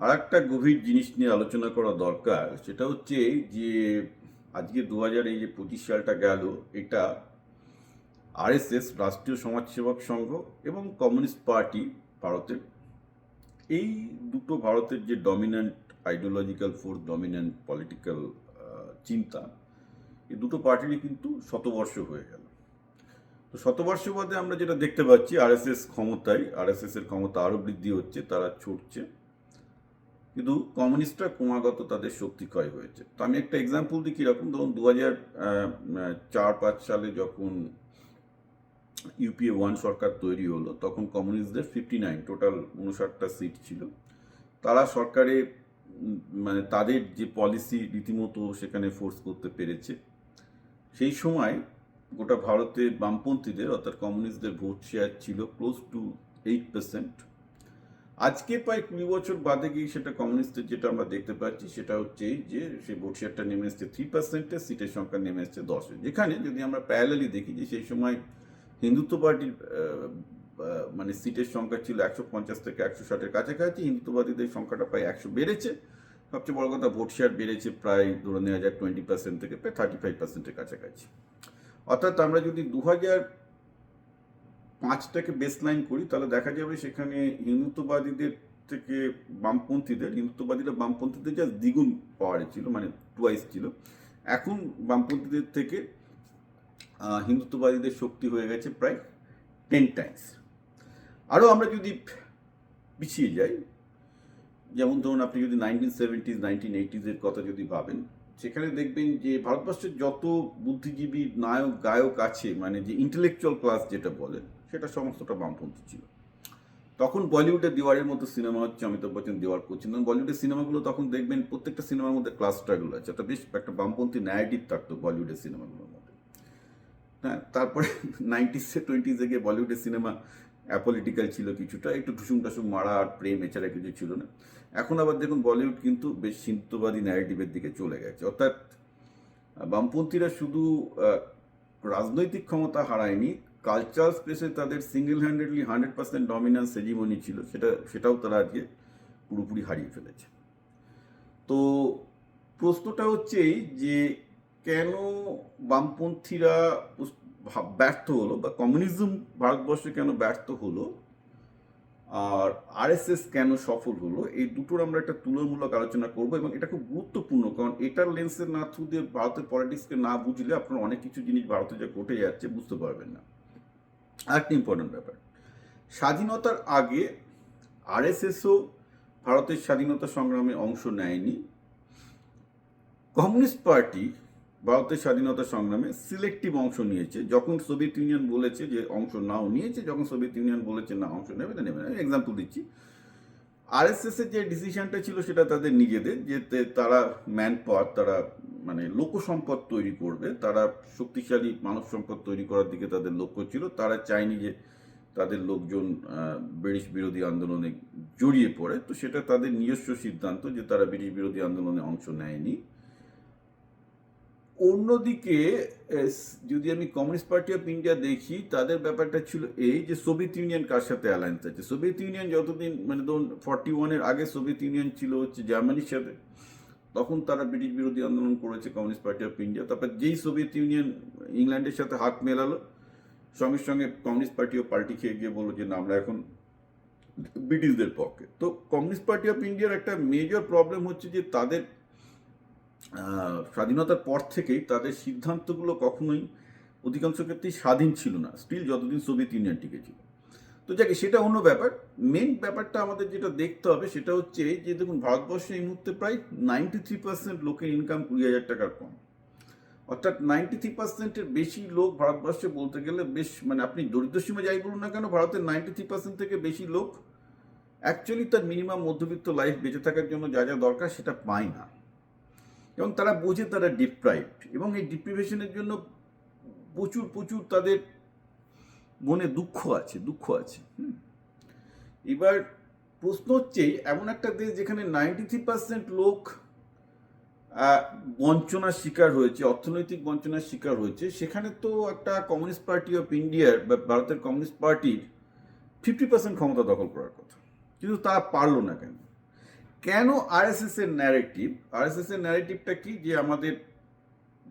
আর একটা গভীর জিনিস নিয়ে আলোচনা করা দরকার, সেটা হচ্ছে যে আজকে দু হাজার এই যে পঁচিশ সালটা গেল, এটা আরএসএস, রাষ্ট্রীয় সমাজসেবক সংঘ এবং কমিউনিস্ট পার্টি ভারতের। এই দুটো ভারতের যে dominant ideological force dominant political চিন্তা, এই দুটো পার্টিরই কিন্তু শতবর্ষ হয়ে গেল। তো শতবর্ষ বাদে আমরা যেটা দেখতে পাচ্ছি, আরএসএস ক্ষমতায় আরএসএস এর ক্ষমতা আরও বৃদ্ধি হচ্ছে, তারা ছুটছে। কিন্তু কমিউনিস্টরা ক্রমাগত তাদের শক্তি ক্ষয় হয়েছে। তো আমি একটা এক্সাম্পল দিই কীরকম। ধরুন দু হাজার চার, পাঁচ সালে যখন ইউপিএ ওয়ান সরকার তৈরি হলো, তখন কমিউনিস্টদের ফিফটি নাইন টোটাল উনষাটটা সিট ছিল। তারা সরকারে মানে তাদের যে পলিসি রীতিমতো সেখানে ফোর্স করতে পেরেছে। সেই সময় গোটা ভারতে বামপন্থীদের, অর্থাৎ কমিউনিস্টদের ভোট শেয়ার ছিল ক্লোজ টু এইট পার্সেন্ট আজকে প্রায় কুড়ি বছর বাদে গিয়ে সেটা কমিউনিস্টের যেটা আমরা দেখতে পাচ্ছি, সেটা হচ্ছে যে সেই ভোট শেয়ারটা নেমে এসছে থ্রি পার্সেন্টে সিটের সংখ্যা নেমে এসছে দশে যেখানে যদি আমরা প্যারালালি দেখি যে সেই সময় হিন্দুত্ব পার্টির মানে সিটের সংখ্যা ছিল একশো পঞ্চাশ থেকে একশো ষাটের কাছাকাছি, হিন্দুত্ববাদীদের সংখ্যাটা প্রায় একশো বেড়েছে। সবচেয়ে বড় কথা ভোট শেয়ার বেড়েছে প্রায় ধরে নেওয়া যায় টোয়েন্টি পার্সেন্ট থেকে, প্রায় থার্টি ফাইভ পার্সেন্টের কাছাকাছি। অর্থাৎ আমরা যদি দু হাজার পাঁচটাকে বেস লাইন করি, তাহলে দেখা যাবে সেখানে হিন্দুত্ববাদীদের থেকে বামপন্থীদের, হিন্দুত্ববাদীরা বামপন্থীদের যা দ্বিগুণ পাওয়ারে ছিল মানে টুয়াইস ছিল। এখন বামপন্থীদের থেকে হিন্দুত্ববাদীদের শক্তি হয়ে গেছে প্রায় টেন টাইমস আরও আমরা যদি পিছিয়ে যাই, যেমন ধরুন আপনি যদি নাইনটিন সেভেন্টিজ নাইনটিন এইটিজের কথা যদি ভাবেন, সেখানে দেখবেন যে ভারতবর্ষের যত বুদ্ধিজীবী নায়ক, গায়ক আছে মানে যে ইন্টেলেকচুয়াল ক্লাস যেটা বলেন সেটা সমস্তটা বামপন্থী ছিল। তখন বলিউডের দিওয়ারের মতো সিনেমা হচ্ছে অমিতাভ বচ্চন দেওয়ার করছেন। বলিউডের সিনেমাগুলো তখন দেখবেন প্রত্যেকটা সিনেমার মধ্যে ক্লাস স্ট্রাগল আছে। একটা বেশ একটা বামপন্থী ন্যারেটিভ থাকতো বলিউডের সিনেমাগুলোর মধ্যে। হ্যাঁ তারপরে নাইনটিসে টোয়েন্টিজে গিয়ে বলিউডের সিনেমা অ্যাপলিটিক্যাল ছিল কিছুটা। একটু ঠুসুম টাসুম মারা আর প্রেম এছাড়া কিছু ছিল না। এখন আবার দেখুন বলিউড কিন্তু বেশ সিদ্ধবাদী ন্যারেটিভের দিকে চলে গেছে। অর্থাৎ বামপন্থীরা শুধু রাজনৈতিক ক্ষমতা হারায়নি কালচারাল স্পেসে তাদের single handedly hundred percent dominance hegemony ছিল, সেটা, সেটাও তারা আজকে পুরোপুরি হারিয়ে ফেলেছে। তো প্রশ্নটা হচ্ছে যে কেন বামপন্থীরা ব্যর্থ হলো বা কমিউনিজম ভারতবর্ষে কেন ব্যর্থ হলো আর আরএসএস কেন সফল হলো, এই দুটোর আমরা একটা তুলনামূলক আলোচনা করব এবং এটা খুব গুরুত্বপূর্ণ কারণ এটার লেন্সের না থ্রু দিয়ে ভারতের পলিটিক্সকে না বুঝলে আপনারা অনেক কিছু জিনিস ভারতে যা ঘটে যাচ্ছে বুঝতে পারবেন না। আরেকটা ইম্পর্টেন্ট ব্যাপার। স্বাধীনতার আগে আরএসএসও ভারতের স্বাধীনতা সংগ্রামে অংশ নেয়নি। কমিউনিস্ট পার্টি ভারতের স্বাধীনতা সংগ্রামে সিলেক্টিভ অংশ নিয়েছে। যখন সোভিয়েত ইউনিয়ন বলেছে যে অংশ নাও, নিয়েছে। যখন সোভিয়েত ইউনিয়ন বলেছে না, অংশ নেবে না নেবে না। এক্সাম্পল দিচ্ছি। আরএসএস এর যে ডিসিশনটা ছিল সেটা তাদের নিজেদের, যে তারা ম্যান পাওয়ার তারা মানে লোক সম্পদ তৈরি করবে, তারা শক্তিশালী মানব সম্পদ তৈরি করার দিকে তাদের লক্ষ্য ছিল। তারা চায়নি যে তাদের লোকজন ব্রিটিশ বিরোধী আন্দোলনে জড়িয়ে পড়ে। তো সেটা তাদের নিজস্ব সিদ্ধান্ত যে তারা ব্রিটিশ বিরোধী আন্দোলনে অংশ নেয়নি। অন্যদিকে যদি আমি কমিউনিস্ট পার্টি অফ ইন্ডিয়া দেখি, তাদের ব্যাপারটা ছিল এই যে সোভিয়েত ইউনিয়ন কার সাথে অ্যালায়েন্স আছে? সোভিয়েত ইউনিয়ন যতদিন মানে ধরুন ফর্টি ওয়ানের আগে সোভিয়েত ইউনিয়ন ছিল হচ্ছে জার্মানির সাথে, তখন তারা ব্রিটিশ বিরোধী আন্দোলন করেছে কমিউনিস্ট পার্টি অফ ইন্ডিয়া তারপর যেই সোভিয়েত ইউনিয়ন ইংল্যান্ডের সাথে হাত মেলালো, সঙ্গে সঙ্গে কমিউনিস্ট পার্টিও পাল্টি খেয়ে গিয়ে বলল যে না, আমরা এখন ব্রিটিশদের পক্ষে। তো কমিউনিস্ট পার্টি অফ ইন্ডিয়ার একটা মেজর প্রবলেম হচ্ছে যে তাদের স্বাধীনতার পর থেকেই তাদের সিদ্ধান্তগুলো কখনোই অধিকাংশ ক্ষেত্রেই স্বাধীন ছিল না। স্টিল যতদিন সোভিয়েত ইউনিয়ন টিকে ছিল। তো যাকে, সেটা অন্য ব্যাপার। মেন ব্যাপারটা আমাদের যেটা দেখতে হবে সেটা হচ্ছে যে, দেখুন, ভারতবর্ষে এই মুহূর্তে প্রায় নাইনটি থ্রি পার্সেন্ট লোকের ইনকাম কুড়ি হাজার টাকার কম। অর্থাৎ নাইনটি থ্রি পার্সেন্টের বেশি লোক ভারতবর্ষে বলতে গেলে বেশ মানে আপনি দরিদ্র সীমা যাই বলুন না কেন, ভারতের নাইনটি থ্রি পার্সেন্ট থেকে বেশি লোক অ্যাকচুয়ালি তার মিনিমাম মধ্যবিত্ত লাইফ বেঁচে থাকার জন্য যা যা দরকার সেটা পায় না। এবং তারা বোঝে তারা ডিপ্রাইভড এবং এই ডিপ্রিভেশনের জন্য প্রচুর প্রচুর তাদের মনে দুঃখ আছে দুঃখ আছে। এবার প্রশ্ন হচ্ছে, এমন একটা দেশ যেখানে নাইনটি থ্রি পার্সেন্ট লোক বঞ্চনার শিকার হয়েছে, অর্থনৈতিক বঞ্চনার শিকার হয়েছে, সেখানে তো একটা কমিউনিস্ট পার্টি অফ ইন্ডিয়ার বা ভারতের কমিউনিস্ট পার্টির ফিফটি পার্সেন্ট ক্ষমতা দখল করার কথা কিন্তু তা পারল না কেন কেন আরএসএস এর ন্যারেটিভ আরএসএস এর ন্যারেটিভটা কি? যে আমাদের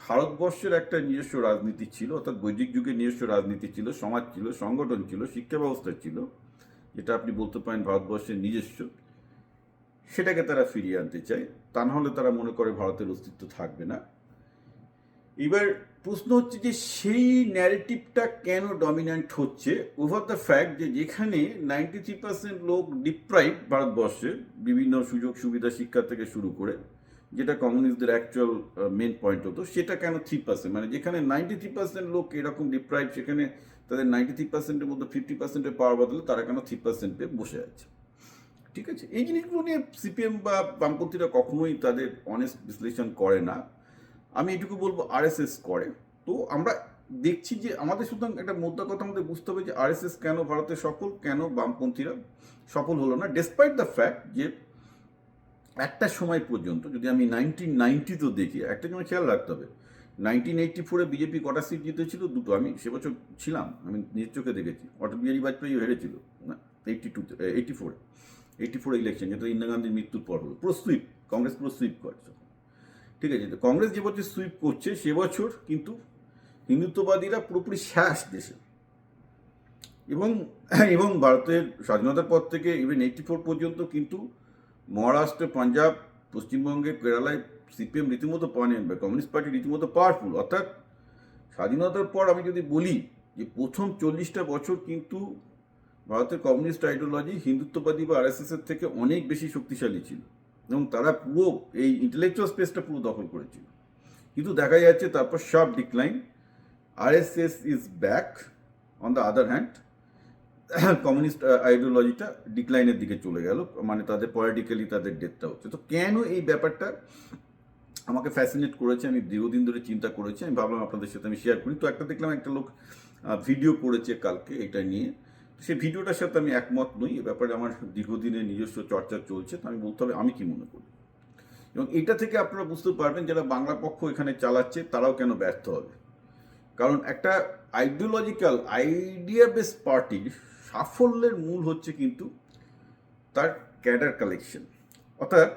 ভারতবর্ষের একটা নিজস্ব রাজনীতি ছিল, অর্থাৎ বৈদিক যুগে নিজস্ব রাজনীতি ছিল, সমাজ ছিল, সংগঠন ছিল, শিক্ষা ব্যবস্থা ছিল, যেটা আপনি বলতে পারেন ভারতবর্ষের নিজস্ব, সেটাকে তারা ফিরিয়ে আনতে চায়। তা না হলে তারা মনে করে ভারতের অস্তিত্ব থাকবে না। এবার প্রশ্ন হচ্ছে যে সেই ন্যারেটিভটা কেন ডমিন্যান্ট হচ্ছে? ওভার দ্য ফ্যাক্ট যে যেখানে নাইনটি থ্রি পার্সেন্ট লোক ডিপ্রাইভ ভারতবর্ষে বিভিন্ন সুযোগ সুবিধা শিক্ষা থেকে শুরু করে, যেটা কমিউনিস্টদের অ্যাকচুয়াল মেন পয়েন্ট হতো, সেটা কেন থ্রি পার্সেন্ট মানে যেখানে নাইনটি থ্রি পার্সেন্ট লোক এরকম ডিপ্রাইভ সেখানে তাদের নাইনটি থ্রি পার্সেন্টের মধ্যে ফিফটি পার্সেন্টের পাওয়ার বদলে তারা কেন থ্রি পার্সেন্ট বসে আছে? ঠিক আছে? এই জিনিসগুলো নিয়ে সিপিএম বা বামপন্থীরা কখনোই তাদের অনেস্ট বিশ্লেষণ করে না। আমি এটুকু বলব আরএসএস করে। তো আমরা দেখছি যে আমাদের সুতরাং একটা মোদ্দা কথা আমাদের বুঝতে হবে যে আরএসএস কেন ভারতে সফল, কেন বামপন্থীরা সফল হলো না। ডেসপাইট দ্য ফ্যাক্ট যে একটা সময় পর্যন্ত, যদি আমি নাইনটিন নাইনটিতেও দেখি, একটা সময় খেয়াল রাখতে হবে। নাইনটিন এইটটি ফোরে বিজেপি কটা সিট জিতেছিল? দুটো। আমি সে বছর ছিলাম, আমি নিজের চোখে দেখেছি। অটল বিহারী বাজপেয়ী হেরেছিল, না এইটটি টু এইটটি ফোরে এইটটি ফোর ইলেকশন যেটা ইন্দিরা গান্ধীর মৃত্যুর পর হলো। পুরো সুইপ কংগ্রেস পুরো সুইপ করে। ঠিক আছে কংগ্রেস যে বছর সুইপ করছে সে বছর কিন্তু হিন্দুত্ববাদীরা পুরোপুরি শেষ দেশে এবং এবং ভারতের স্বাধীনতার পর থেকে ইভেন এইটটি ফোর পর্যন্ত কিন্তু মহারাষ্ট্র, পাঞ্জাব, পশ্চিমবঙ্গে, কেরালায় সিপিএম রীতিমতো পানেন বা কমিউনিস্ট পার্টি রীতিমতো পাওয়ারফুল অর্থাৎ স্বাধীনতার পর আমি যদি বলি যে প্রথম চল্লিশটা বছর কিন্তু ভারতের কমিউনিস্ট আইডিওলজি হিন্দুত্ববাদী বা আরএসএস এর থেকে অনেক বেশি শক্তিশালী ছিল। এবং তারা পুরো এই ইন্টেলেকচুয়াল স্পেসটা পুরো দখল করেছিল। কিন্তু দেখা যাচ্ছে তারপর সব decline RSS is back on the other hand communist আইডিওলজিটা ডিক্লাইনের দিকে চলে গেল। মানে তাদের পলিটিক্যালি তাদের ডেথটা হচ্ছে। তো কেন এই ব্যাপারটা আমাকে ফ্যাসিনেট করেছে? আমি দীর্ঘদিন ধরে চিন্তা করেছি। আমি ভাবলাম আপনাদের সাথে আমি শেয়ার করি। তো একটা দেখলাম একটা লোক ভিডিও করেছে কালকে এটা নিয়ে। সেই ভিডিওটার সাথে আমি একমত নই, এ ব্যাপারে আমার দীর্ঘদিনের নিজস্ব চর্চা চলছে, তো আমি বলতে হবে আমি কি মনে করি। এবং এটা থেকে আপনারা বুঝতে পারবেন যারা বাংলা পক্ষ এখানে চালাচ্ছে, তারাও কেন ব্যর্থ হবে? কারণ একটা আইডিওলজিক্যাল আইডিয়া বেস পার্টির সাফল্যের মূল হচ্ছে কিন্তু তার ক্যাডার কালেকশন। অর্থাৎ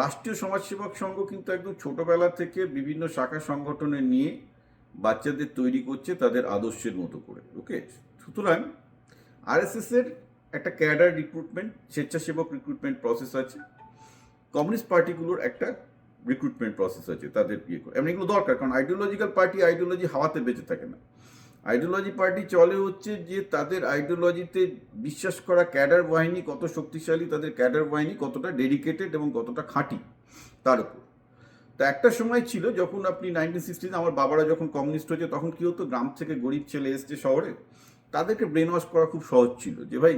রাষ্ট্রীয় সমাজসেবক সংঘ কিন্তু একদম ছোটবেলা থেকে বিভিন্ন শাখা সংগঠনে নিয়ে বাচ্চাদের তৈরি করছে তাদের আদর্শের মতো করে ওকে সুতরাং আরএসএস এর একটা ক্যাডার রিক্রুটমেন্ট স্বেচ্ছাসেবক রিক্রুটমেন্ট প্রসেস আছে। কমিউনিস্ট পার্টিগুলোর একটা রিক্রুটমেন্ট প্রসেস আছে, তাদের ইয়ে করে। এমন এগুলো দরকার, কারণ আইডিওলজিক্যাল পার্টি আইডিওলজি হাওয়াতে বেঁচে থাকে না। আইডিওলজি পার্টি চলে হচ্ছে যে তাদের আইডিওলজিতে বিশ্বাস করা ক্যাডার বাহিনী কত শক্তিশালী, তাদের ক্যাডার বাহিনী কতটা ডেডিকেটেড এবং কতটা খাঁটি, তার উপর। তো একটা সময় ছিল যখন আপনি নাইনটিন সিক্সটিন আমার বাবারা যখন কমিউনিস্ট হয়েছে, তখন কি হতো, গ্রাম থেকে গরিব ছেলে এসছে শহরে তাদেরকে ব্রেন ওয়াশ করা খুব সহজ ছিল যে, ভাই,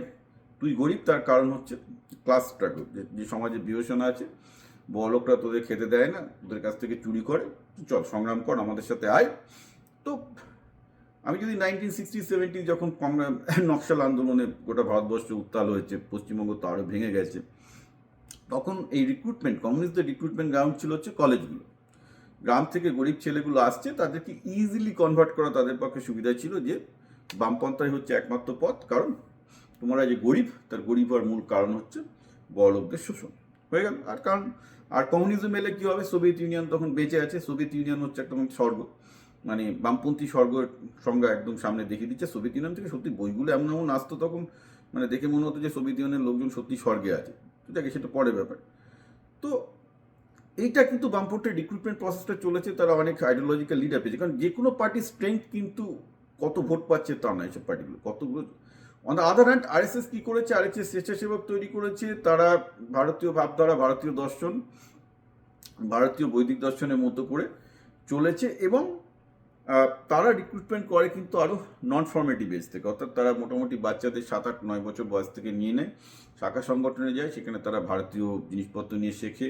তুই গরিব, তার কারণ হচ্ছে ক্লাস স্ট্রাগল যে সমাজে বিবেচনা আছে বড়লোকরা তোদের খেতে দেয় না, তোদের কাছ থেকে চুরি করে চল, সংগ্রাম কর, আমাদের সাথে আয়। তো, আমি যদি নাইনটিন সিক্সটি সেভেন্টি যখন নকশাল আন্দোলনে গোটা ভারতবর্ষে উত্তাল হয়েছে, পশ্চিমবঙ্গ তো আরও ভেঙে গেছে, তখন এই রিক্রুটমেন্ট কমিউনিস্টদের রিক্রুটমেন্ট গ্রাউন্ড ছিল হচ্ছে কলেজগুলো গ্রাম থেকে গরিব ছেলেগুলো আসছে, তাদেরকে ইজিলি কনভার্ট করা তাদের পক্ষে সুবিধা ছিল যে বামপন্থাই হচ্ছে একমাত্র পথ। কারণ তোমরা যে গরিব, তার গরিব হওয়ার মূল কারণ হচ্ছে বড়লোকদের শোষণ। হয়ে গেল। আর কারণ, আর কমিউনিজম এলে কী হবে? সোভিয়েত ইউনিয়ন তখন বেঁচে আছে। সোভিয়েত ইউনিয়ন হচ্ছে একদম স্বর্গ। মানে বামপন্থী স্বর্গের সংজ্ঞা একদম সামনে দেখিয়ে দিচ্ছে। সোভিয়েত ইউনিয়ন থেকে সত্যি বইগুলো এমন এমন আসতো তখন মানে দেখে মনে হতো যে সোভিয়েত ইউনিয়নের লোকজন সত্যি স্বর্গে আছে। আছে সেটা পরে ব্যাপার। তো এইটা কিন্তু বামপন্থের রিক্রুটমেন্ট প্রসেসটা চলেছে। তারা অনেক আইডিওলজিক্যাল লিডার পেয়েছে। কারণ যে কোনো পার্টির স্ট্রেংথ কিন্তু কত ভোট পাচ্ছে তা নয় এসব পার্টিগুলো। কতগুলো? On the other hand RSS কী করেছে? আরএসএস স্বেচ্ছাসেবক তৈরি করেছে। তারা ভারতীয় ভাবধারা, ভারতীয় দর্শন, ভারতীয় বৈদিক দর্শনের মতো করে চলেছে এবং তারা রিক্রুটমেন্ট করে কিন্তু আরও নন ফর্মেটিভ এজ থেকে। অর্থাৎ তারা মোটামুটি বাচ্চাদের সাত আট নয় বছর বয়স থেকে নিয়ে নেয়। শাখা সংগঠনে যায়, সেখানে তারা ভারতীয় জিনিসপত্র নিয়ে শেখে।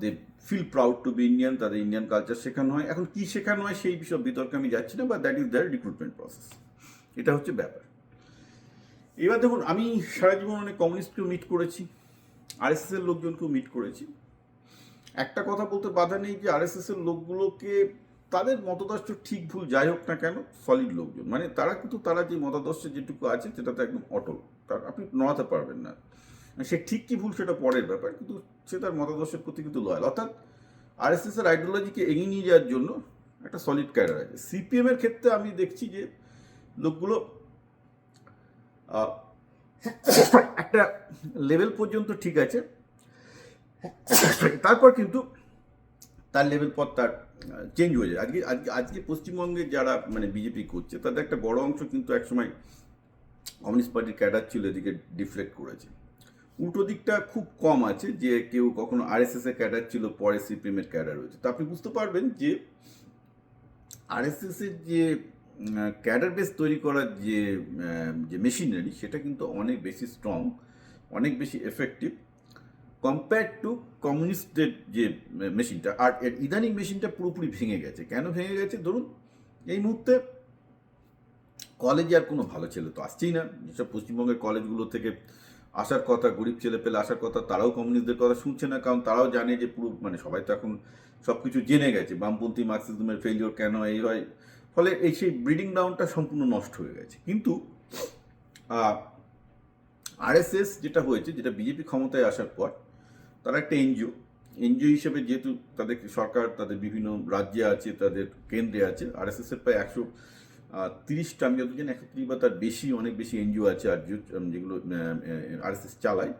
They feel proud to be Indian তাদের ইন্ডিয়ান কালচার শেখানো হয়। এখন কী শেখানো হয় সেই বিষয়ে বিতর্কে আমি যাচ্ছি না বা that is their recruitment process এটা হচ্ছে ব্যাপার। এবার দেখুন, আমি সারা জীবন অনেক কমিউনিস্টকেও মিট করেছি আরএসএস এর লোকজনকেও মিট করেছি। একটা কথা বলতে বাধা নেই যে আরএসএস এর লোকগুলোকে তাদের মতাদর্শ ঠিক ভুল যাই হোক না কেন সলিড লোকজন। মানে তারা কিন্তু, তারা যে মতাদর্শ যেটুকু আছে, সেটাতে একদম অটল। আপনি নড়াতে পারবেন না। সে ঠিক কি ভুল সেটা পরের ব্যাপার, কিন্তু সে তার মতাদর্শের প্রতি কিন্তু লয়াল অর্থাৎ আরএসএস এর আইডিওলজিকে এগিয়ে নিয়ে যাওয়ার জন্য একটা সলিড ক্যাডার আছে। সিপিএম এর ক্ষেত্রে আমি দেখছি যে লোকগুলো একটা লেভেল পর্যন্ত ঠিক আছে। তারপর কিন্তু তার লেভেল পর তার চেঞ্জ হয়ে যায়। আজকে আজকে আজকে পশ্চিমবঙ্গে যারা মানে বিজেপি করছে, তাদের একটা বড় অংশ কিন্তু একসময় কমিউনিস্ট পার্টির ক্যাডার ছিল, এদিকে ডিফ্লেক্ট করেছে। উল্টো দিকটা খুব কম আছে যে কেউ কখনো আরএসএস এর ক্যাডার ছিল, পরে সিপিএম এর ক্যাডার হয়েছে। তো আপনি বুঝতে পারবেন যে আরএসএস এর যে ক্যাডার বেস তৈরি করার যে যে মেশিনারি, সেটা কিন্তু অনেক বেশি স্ট্রং অনেক বেশি এফেক্টিভ কম্পেয়ার টু কমিউনিস্টের যে মেশিনটা। আর ইদানিং মেশিনটা পুরোপুরি ভেঙে গেছে। কেন ভেঙে গেছে? ধরুন, এই মুহূর্তে কলেজে আর কোনো ভালো ছেলে তো আসছেই না। যেসব পশ্চিমবঙ্গের কলেজগুলো থেকে আসার কথা, গরিব ছেলে পেলে আসার কথা, তারাও কমিউনিস্টদের কথা শুনছে না, কারণ তারাও জানে যে পুরো মানে সবাই তো এখন সব কিছু জেনে গেছে। বামপন্থী মার্কসিজমের ফেলিওর কেন এই হয়? ফলে এই সেই ব্রিডিং ডাউনটা সম্পূর্ণ নষ্ট হয়ে গেছে। কিন্তু আরএসএস যেটা হয়েছে, যেটা বিজেপি ক্ষমতায় আসার পর, তারা একটা এনজিও এনজিও হিসেবে যেহেতু তাদের সরকার, তাদের বিভিন্ন রাজ্যে আছে, তাদের কেন্দ্রে আছে আরএসএস এর প্রায় একশো তিরিশটা, আমি যত জানি একশো তিরিশ বা তার বেশি, অনেক বেশি এনজিও আছে আর যেগুলো আরএসএস চালায়,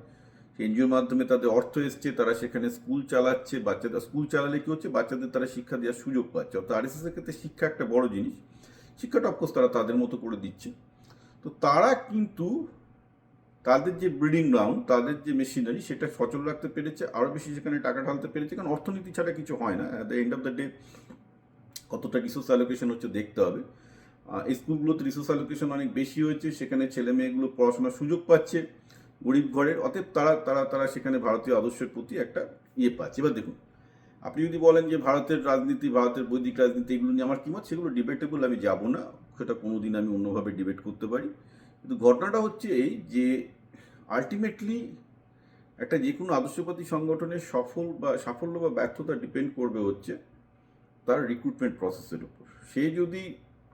সেই এনজিওর মাধ্যমে তাদের অর্থ এসছে, তারা সেখানে স্কুল চালাচ্ছে, বাচ্চাদের, স্কুল চালালে কি হচ্ছে, বাচ্চাদের তারা শিক্ষা দেওয়ার সুযোগ পাচ্ছে। অর্থাৎ আরএসএস এর ক্ষেত্রে শিক্ষা একটা বড় জিনিস। শিক্ষাটা অফকোর্স তারা তাদের মতো করে দিচ্ছে। তো তারা কিন্তু তাদের যে ব্রিডিং গ্রাউন্ড তাদের যে মেশিনারি সেটা সচল রাখতে পেরেছে, আরও বেশি সেখানে টাকা ঢালতে পেরেছে, কারণ অর্থনীতি ছাড়া কিছু হয় না। At the end of the day কতটা রিসোর্স অ্যালোকেশন হচ্ছে, দেখতে হবে। স্কুলগুলোতে রিসোর্স অ্যালোকেশন অনেক বেশি হয়েছে, সেখানে ছেলে মেয়েগুলো পড়াশোনার সুযোগ পাচ্ছে, গরিব ঘরের, অতএব তারা তারা তারা সেখানে ভারতীয় আদর্শের প্রতি একটা ইয়ে পাচ্ছে। এবার দেখুন, আপনি যদি বলেন যে ভারতের রাজনীতি, ভারতের বৈদিক রাজনীতি এগুলো নিয়ে আমার কি মত, সেগুলো ডিবেটেবল আমি যাব না, সেটা কোনো দিন আমি অন্যভাবে ডিবেট করতে পারি। কিন্তু ঘটনাটা হচ্ছে এই যে আলটিমেটলি একটা যে কোনো আদর্শবাদী সংগঠনের সফল বা, সাফল্য বা ব্যর্থতা ডিপেন্ড করবে হচ্ছে তার রিক্রুটমেন্ট প্রসেসের উপর। সে যদি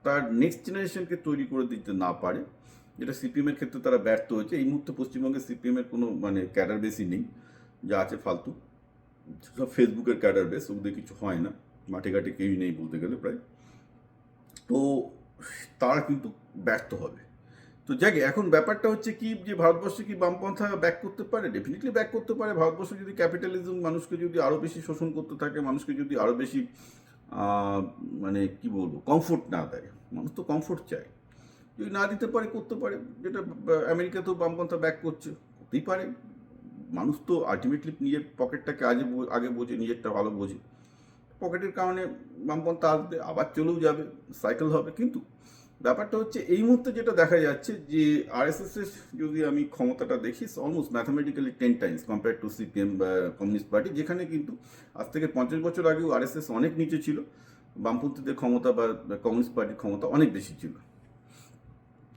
তার নেক্সট জেনারেশনকে তৈরি করে দিতে না পারে, যেটা সিপিএমের ক্ষেত্রে তারা ব্যর্থ হয়েছে। এই মুহূর্তে পশ্চিমবঙ্গে সিপিএমের কোনো মানে ক্যাডার বেসই নেই, যা আছে ফালতু। সব ফেসবুকের ক্যাডার বেস ওদের কিছু হয় না। মাঠে ঘাটে কেউই নেই বলতে গেলে প্রায়। তো তারা কিন্তু ব্যর্থ হবে। তো যাক, এখন ব্যাপারটা হচ্ছে কি, যে ভারতবর্ষে কি বামপন্থা ব্যাক করতে পারে? ডেফিনেটলি ব্যাক করতে পারে। ভারতবর্ষ যদি ক্যাপিটালিজম মানুষকে যদি আরও বেশি শোষণ করতে থাকে, মানুষকে যদি আরও বেশি মানে কি বলব কমফোর্ট না দেয়। মানুষ তো কমফোর্ট চায়। যদি না দিতে পারে, করতে পারে। যেটা আমেরিকা আমেরিকাতেও বামপন্থা ব্যাক করছে, হতেই পারে। মানুষ তো আলটিমেটলি নিজের পকেটটাকে আগে আগে বোঝে, নিজেরটা ভালো বোঝে। পকেটের কারণে বামপন্থা আসবে, আবার চলেও যাবে সাইকেল হবে। কিন্তু ব্যাপারটা হচ্ছে এই মুহূর্তে যেটা দেখা যাচ্ছে যে আরএসএস যদি আমি ক্ষমতাটা দেখি almost mathematically ten times compare to CPM বা কমিউনিস্ট পার্টি যেখানে কিন্তু আজ থেকে পঞ্চাশ বছর আগেও আরএসএস অনেক নিচে ছিল। বামপন্থীদের ক্ষমতা বা কমিউনিস্ট পার্টির ক্ষমতা অনেক বেশি ছিল।